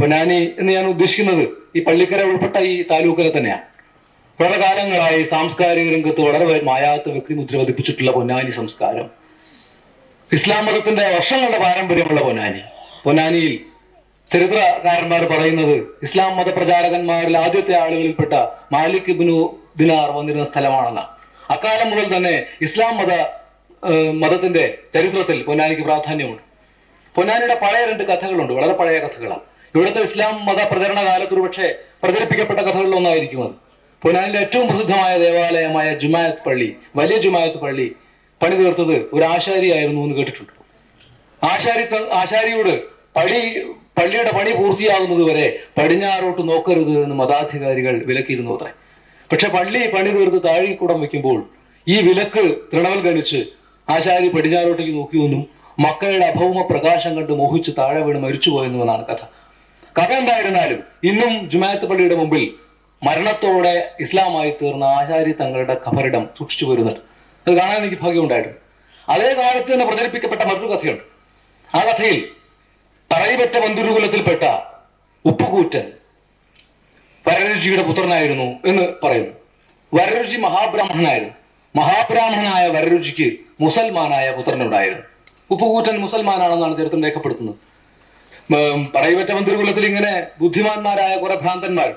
പൊന്നാനി എന്ന് ഞാൻ ഉദ്ദേശിക്കുന്നത് ഈ പള്ളിക്കര ഉൾപ്പെട്ട ഈ താലൂക്കിലെ തന്നെയാണ് വളരെ കാലങ്ങളായി സാംസ്കാരിക രംഗത്ത് വളരെ മായാത്ത വ്യക്തിമുദ്ര പതിപ്പിച്ചിട്ടുള്ള പൊന്നാനി സംസ്കാരം. ഇസ്ലാം മതത്തിന്റെ വർഷങ്ങളുടെ പാരമ്പര്യമുള്ള പൊന്നാനി. പൊന്നാനിയിൽ ചരിത്രകാരന്മാർ പറയുന്നത് ഇസ്ലാം മത പ്രചാരകന്മാരിൽ ആദ്യത്തെ ആളുകളിൽപ്പെട്ട മാലിക് ഇബ്നു ദിനാർ വന്നിരുന്ന സ്ഥലമാണെന്നാണ് അക്കാലം മുതൽ തന്നെ ഇസ്ലാം മത മതത്തിന്റെ ചരിത്രത്തിൽ പൊന്നാനിക്ക് പ്രാധാന്യമുണ്ട്. പൊന്നാനിയുടെ പഴയ രണ്ട് കഥകളുണ്ട് വളരെ പഴയ കഥകളാണ്. ഇവിടുത്തെ ഇസ്ലാം മത പ്രചരണ കാലത്ത് ഒരുപക്ഷെ പ്രചരിപ്പിക്കപ്പെട്ട കഥകളിൽ ഒന്നായിരിക്കും അത്. പൊന്നാനിലെ ഏറ്റവും പ്രസിദ്ധമായ ദേവാലയമായ ജുമായത്ത് പള്ളി വലിയ ജുമായത്ത് പള്ളി പണി തീർത്തത് ഒരു ആശാരിയായിരുന്നു എന്ന് കേട്ടിട്ടുണ്ട്. ആശാരി ആശാരിയോട് പള്ളി പള്ളിയുടെ പണി പൂർത്തിയാകുന്നത് വരെ പടിഞ്ഞാറോട്ട് നോക്കരുത് എന്ന് മതാധികാരികൾ വിലക്കിയിരുന്നു അത്രേ. പക്ഷെ പള്ളി പണി തീർത്ത് താഴേക്കൂടം വെക്കുമ്പോൾ ഈ വിലക്ക് തൃണവൽ ഗണിച്ച് ആശാരി പടിഞ്ഞാറോട്ടേക്ക് നോക്കിയൊന്നും മക്കളുടെ അഭൗമ പ്രകാശം കണ്ട് മോഹിച്ച് താഴെ വീണ് മരിച്ചുപോയെന്നുവെന്നാണ് കഥ. കഥ എന്തായിരുന്നാലും ഇന്നും ജുമാഅത്ത് പള്ളിയുടെ മുമ്പിൽ മരണത്തോടെ ഇസ്ലാമായി തീർന്ന ആചാര്യ തങ്ങളുടെ ഖബറിടം സൂക്ഷിച്ചു വരുന്നുണ്ട് അത് കാണാൻ എനിക്ക് ഭാഗ്യമുണ്ടായിട്ടുണ്ട് അതേ കാലത്ത് തന്നെ പ്രചരിപ്പിക്കപ്പെട്ട മറ്റൊരു കഥയുണ്ട്. ആ കഥയിൽ പറയപ്പെട്ട ബന്ധുരുകുലത്തിൽപ്പെട്ട ഉപ്പുകൂറ്റൻ വരരുചിയുടെ പുത്രനായിരുന്നു എന്ന് പറയുന്നു. വരരുചി മഹാബ്രാഹ്മണനായിരുന്നു. മഹാബ്രാഹ്മണനായ വരരുചിക്ക് മുസൽമാനായ പുത്രനുണ്ടായിരുന്നു. ഉപ്പുകൂറ്റൻ മുസൽമാനാണെന്നാണ് ചരിത്രം രേഖപ്പെടുത്തുന്നത്. ഉം, പറയപ്പെട്ട മന്ത്രികുലത്തിൽ ഇങ്ങനെ ബുദ്ധിമാന്മാരായ കുറെ ഭ്രാന്തന്മാർ.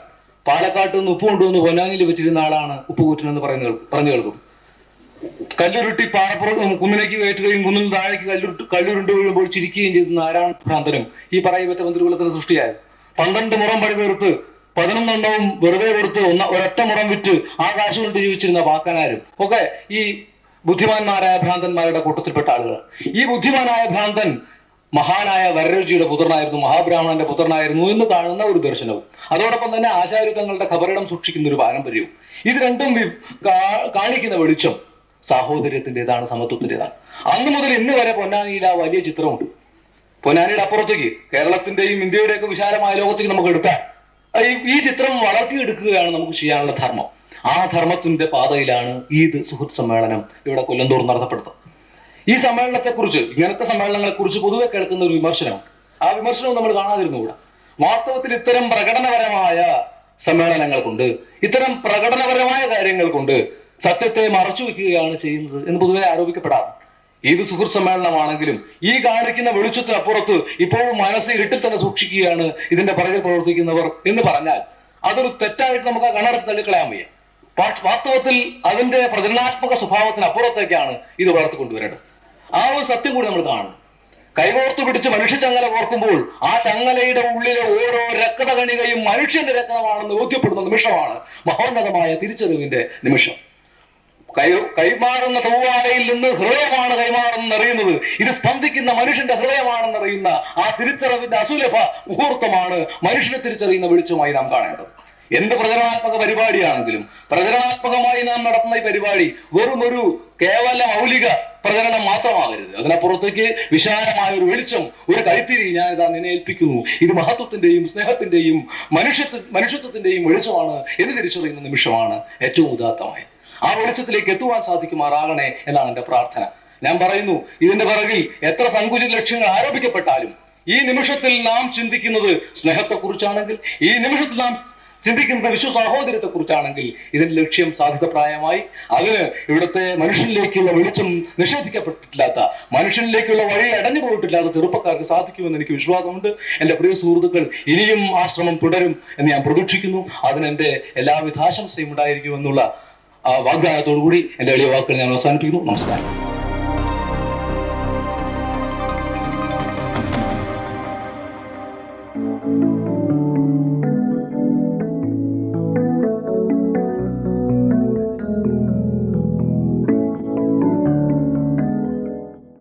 പാലക്കാട്ട് നിന്ന് ഉപ്പ് കൊണ്ടുവന്ന് പൊന്നാനിയിൽ പറ്റിയിരുന്ന ആളാണ് ഉപ്പുകൂറ്റൻ എന്ന് പറയുന്ന പറഞ്ഞു കേൾക്കും. കല്ലുരുട്ടി പാറപ്പുറം കുന്നിലേക്ക് കയറ്റുകയും കുന്നിൽ താഴേക്ക് കല്ലുരുട്ട് കല്ലുരുണ്ട് വീഴുമ്പോൾ ചിരിക്കുകയും ചെയ്തിരുന്ന ആരാണ് ഭ്രാന്തനും ഈ പറയപ്പെട്ട മന്ത്രികുലത്തിന്റെ സൃഷ്ടിയായത്? പന്ത്രണ്ട് മുറം പണി തീർത്ത് പതിനൊന്നെണ്ണവും വെറുതെ കൊടുത്ത് ഒന്ന ഒരൊറ്റ മുറം വിറ്റ് ആകാശം കൊണ്ട് ജീവിച്ചിരുന്ന വാക്കനാരും ഒക്കെ ഈ ബുദ്ധിമാന്മാരായ ഭ്രാന്തന്മാരുടെ കൂട്ടത്തിൽപ്പെട്ട ആളുകൾ ഈ ബുദ്ധിമാനായ ഭ്രാന്തൻ മഹാനായ വരരുചിയുടെ പുത്രനായിരുന്നു മഹാബ്രാഹ്മണന്റെ പുത്രനായിരുന്നു എന്ന് കാണുന്ന ഒരു ദർശനവും. അതോടൊപ്പം തന്നെ ആചാര്യതങ്ങളുടെ ഖബറിടം സൂക്ഷിക്കുന്ന ഒരു പാരമ്പര്യവും. ഇത് രണ്ടും കാണിക്കുന്ന വെളിച്ചം സാഹോദര്യത്തിന്റെതാണ് സമത്വത്തിന്റെതാണ്. അന്ന് മുതൽ ഇന്ന് വരെ പൊന്നാനിയിൽ ആ വലിയ ചിത്രമുണ്ട്. പൊന്നാനിയുടെ അപ്പുറത്തേക്ക് കേരളത്തിന്റെയും ഇന്ത്യയുടെയൊക്കെ വിശാലമായ ലോകത്തേക്ക് നമുക്ക് എടുക്കാം ഈ ചിത്രം വളർത്തിയെടുക്കുകയാണ് നമുക്ക് ചെയ്യാനുള്ള ധർമ്മം. ആ ധർമ്മത്തിന്റെ പാതയിലാണ് ഈദ് സുഹൃത്ത് സമ്മേളനം ഇവിടെ കൊല്ലന്തോറും നടത്തപ്പെടുന്നത്. ഈ സമ്മേളനത്തെ കുറിച്ച് ഇങ്ങനത്തെ സമ്മേളനങ്ങളെ കുറിച്ച് പൊതുവെ കേൾക്കുന്ന ഒരു വിമർശനം. ആ വിമർശനവും നമ്മൾ കാണാതിരുന്നുകൂടാ. വാസ്തവത്തിൽ ഇത്തരം പ്രകടനപരമായ സമ്മേളനങ്ങൾ കൊണ്ട് ഇത്തരം പ്രകടനപരമായ കാര്യങ്ങൾ കൊണ്ട് സത്യത്തെ മറച്ചു വെക്കുകയാണ് ചെയ്യുന്നത് എന്ന് പൊതുവെ ആരോപിക്കപ്പെടാം. ഏത് സുഹൃത്ത് സമ്മേളനമാണെങ്കിലും ഈ കാണിക്കുന്ന വെളിച്ചത്തിനപ്പുറത്ത് ഇപ്പോഴും മനസ്സ് ഇരുട്ടിൽ തന്നെ സൂക്ഷിക്കുകയാണ് ഇതിന്റെ പുറകിൽ പ്രവർത്തിക്കുന്നവർ എന്ന് പറഞ്ഞാൽ അതൊരു തെറ്റായിട്ട് നമുക്ക് ആ കണ്ണടച്ച് തള്ളിക്കളയാൻ വയ്യ. വാസ്തവത്തിൽ അതിന്റെ പ്രചരണാത്മക സ്വഭാവത്തിന് അപ്പുറത്തേക്കാണ് ഇത് വളർത്തിക്കൊണ്ടുവരേണ്ടത്. ആ ഒരു സത്യം കൂടി നമ്മൾ കാണണം കൈകോർത്ത് പിടിച്ച് മനുഷ്യ ചങ്ങല ഓർക്കുമ്പോൾ ആ ചങ്ങലയുടെ ഉള്ളിലെ ഓരോ രക്തകണികയും മനുഷ്യന്റെ രക്തമാണെന്ന് ബോധ്യപ്പെടുന്ന നിമിഷമാണ് മഹോന്നതമായ തിരിച്ചറിവിന്റെ നിമിഷം. കൈ കൈമാറുന്ന തൂവാലയിൽ നിന്ന് ഹൃദയമാണ് കൈമാറുന്ന അറിയുന്നത്. ഇത് സ്പന്ദിക്കുന്ന മനുഷ്യന്റെ ഹൃദയമാണെന്ന് അറിയുന്ന ആ തിരിച്ചറിവിന്റെ അസുലഭ മുഹൂർത്തമാണ് മനുഷ്യനെ തിരിച്ചറിയുന്ന വെളിച്ചമായി നാം കാണേണ്ടത്. എന്ത് പ്രചരണാത്മക പരിപാടിയാണെങ്കിലും പ്രചരണാത്മകമായി നാം നടത്തുന്ന ഈ പരിപാടി വെറുമൊരു കേവല മൗലിക പ്രചരണം മാത്രമാകരുത്. അതിനപ്പുറത്തേക്ക് വിശാലമായ ഒരു വെളിച്ചം ഒരു കൈത്തിരി ഞാൻ ഇതാ നിന്നെ ഏൽപ്പിക്കുന്നു. ഇത് മഹത്വത്തിന്റെയും സ്നേഹത്തിന്റെയും മനുഷ്യത്വ മനുഷ്യത്വത്തിന്റെയും വെളിച്ചമാണ് എന്ന് തിരിച്ചറിയുന്ന നിമിഷമാണ് ഏറ്റവും ഉദാത്തമായി ആ വെളിച്ചത്തിലേക്ക് എത്തുവാൻ സാധിക്കുമാറാകണേ എന്നാണ് എന്റെ പ്രാർത്ഥന. ഞാൻ പറയുന്നു ഇതിന്റെ പിറകിൽ എത്ര സങ്കുചിത ലക്ഷ്യങ്ങൾ ആരോപിക്കപ്പെട്ടാലും ഈ നിമിഷത്തിൽ നാം ചിന്തിക്കുന്നത് സ്നേഹത്തെക്കുറിച്ചാണെങ്കിൽ ഈ നിമിഷത്തിൽ നാം ചിന്തിക്കുന്നത് വിശ്വ സാഹോദര്യത്തെ കുറിച്ചാണെങ്കിൽ ഇതിന്റെ ലക്ഷ്യം സാധിതപ്രായമായി അതിന് ഇവിടുത്തെ മനുഷ്യനിലേക്കുള്ള വെളിച്ചം നിഷേധിക്കപ്പെട്ടിട്ടില്ലാത്ത മനുഷ്യനിലേക്കുള്ള വഴി അടഞ്ഞു പോയിട്ടില്ലാത്ത ചെറുപ്പക്കാർക്ക് സാധിക്കുമെന്ന് എനിക്ക് വിശ്വാസമുണ്ട്. എന്റെ പ്രിയ സുഹൃത്തുക്കൾ ഇനിയും ആ ശ്രമം തുടരും എന്ന് ഞാൻ പ്രതീക്ഷിക്കുന്നു. അതിന് എന്റെ എല്ലാവിധ ആശംസയും ഉണ്ടായിരിക്കുമെന്നുള്ള ആ വാഗ്ദാനത്തോടു കൂടി എന്റെ എളിയ വാക്കുകൾ ഞാൻ അവസാനിപ്പിക്കുന്നു. നമസ്കാരം.